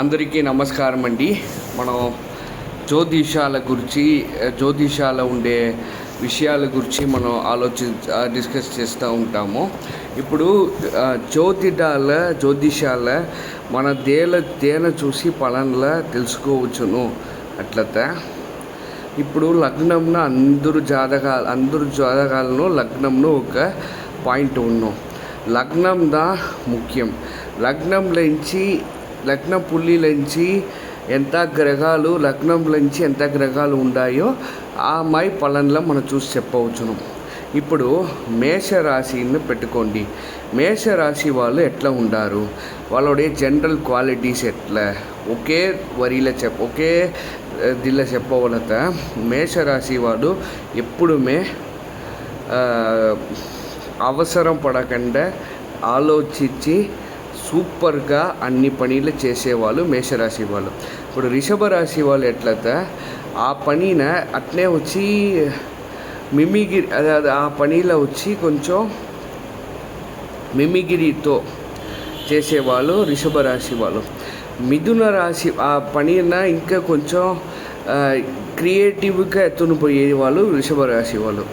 అందరికీ నమస్కారం అండి. మనం జ్యోతిషాల గురించి జ్యోతిషాల ఉండే విషయాల గురించి మనం ఆలోచి డిస్కస్ చేస్తూ ఉంటాము. ఇప్పుడు జ్యోతిడాల జ్యోతిషాల మన దేల తేన చూసి పలన్ల తెలుసుకోవచ్చును అట్లత. ఇప్పుడు లగ్నంను అందరు జాతకాలు అందరు జాతకాలను లగ్నంను ఒక పాయింట్ ఉన్నాం. లగ్నం దా ముఖ్యం లగ్నంలోంచి లగ్న పుల్లిలోంచి ఎంత గ్రహాలు లగ్నంలోంచి ఎంత గ్రహాలు ఉన్నాయో ఆ మై పలన్లో మనం చూసి చెప్పవచ్చును. ఇప్పుడు మేషరాశిని పెట్టుకోండి. మేషరాశి వాళ్ళు ఎట్లా ఉండారు? వాళ్ళోడే జనరల్ క్వాలిటీస్ ఎట్లా? ఒకే వరిలో చెప్ ఒకే ఆ, దీనిలో చెప్పవలత. మేషరాశి వాడు ఎప్పుడుమే అవసరం పడకుండా ఆలోచించి సూపర్గా అన్ని పనులు చేసేవాళ్ళు మేషరాశి వాళ్ళు. ఇప్పుడు రిషభ రాశి వాళ్ళు ఎట్లయితే ఆ పనిన అట్నే వచ్చి మిమిగిరి అదే ఆ పనిలో వచ్చి కొంచెం మిమిగిరితో చేసేవాళ్ళు రిషభ రాశి వాళ్ళు. మిథున రాశి ఆ పనిన ఇంకా కొంచెం క్రియేటివ్గా ఎత్తును పోయే వాళ్ళు వృషభ రాశి వాళ్ళు.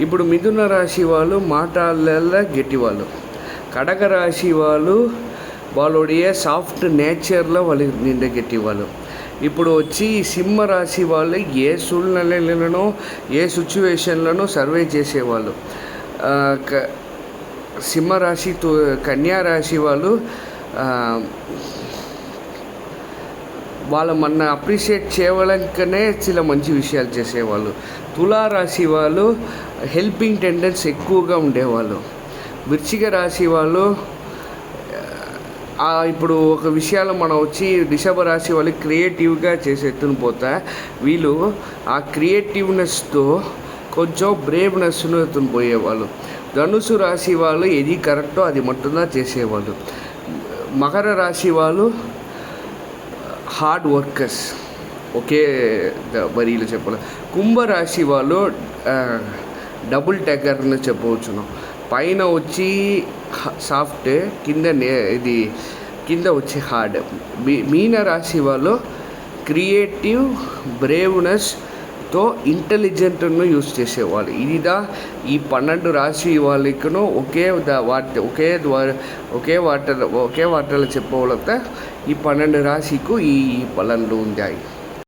ఇప్పుడు మిథున రాశి వాళ్ళు మాటలలో గట్టివాళ్ళు. కడక రాశి వాళ్ళు వాళ్ళుடைய సాఫ్ట్ నేచర్లో వాళ్ళు నిండగెట్టేవాళ్ళు ఇప్పుడు వచ్చి సింహ రాశి వాళ్ళు ఏ సూழ்நிలలను ఏ సిచ్యువేషన్లను సర్వే చేసేవాళ్ళు. సింహరాశి కన్యా రాశి వాళ్ళు వాళ్ళ మన అప్రిషియేట్ చేయడానికనే చాలా మంచి విషయాలు చేసేవాళ్ళు. తులారాశి వాళ్ళు హెల్పింగ్ టెండెన్స్ ఎక్కువగా ఉండేవాళ్ళు. వృశ్చిక రాశి వాళ్ళు ఇప్పుడు ఒక విషయాలు మనం వచ్చి డిసెంబర్ రాశి వాళ్ళు క్రియేటివ్గా చేసి ఎత్తున పోతా. వీళ్ళు ఆ క్రియేటివ్నెస్తో కొంచెం బ్రేవ్నెస్ను ఎత్తున పోయేవాళ్ళు. ధనుసు రాశి వాళ్ళు ఏది కరెక్టో అది మట్టుదా చేసేవాళ్ళు. మకర రాశి వాళ్ళు హార్డ్ వర్కర్స్. ఒకే వరిలో చెప్పాలి. కుంభరాశి వాళ్ళు డబుల్ టెక్కర్ని చెప్పవచ్చును. పైన వచ్చి సాఫ్ట్ కింద నే- ఇది కింద వచ్చి హార్డ్. మీ మీన రాశి వాళ్ళు క్రియేటివ్ బ్రేవ్నెస్తో ఇంటెలిజెంట్ను యూస్ చేసేవాళ్ళు. ఇదిదా ఈ పన్నెండు రాశి వాళ్ళకును ఒకే ద- వాటి ఒకే ద్వారా ఒకే వాటర్ ఒకే వాటర్లో చెప్పవలత ఈ పన్నెండు రాశికు ఈ పలన్లు ఉంటాయి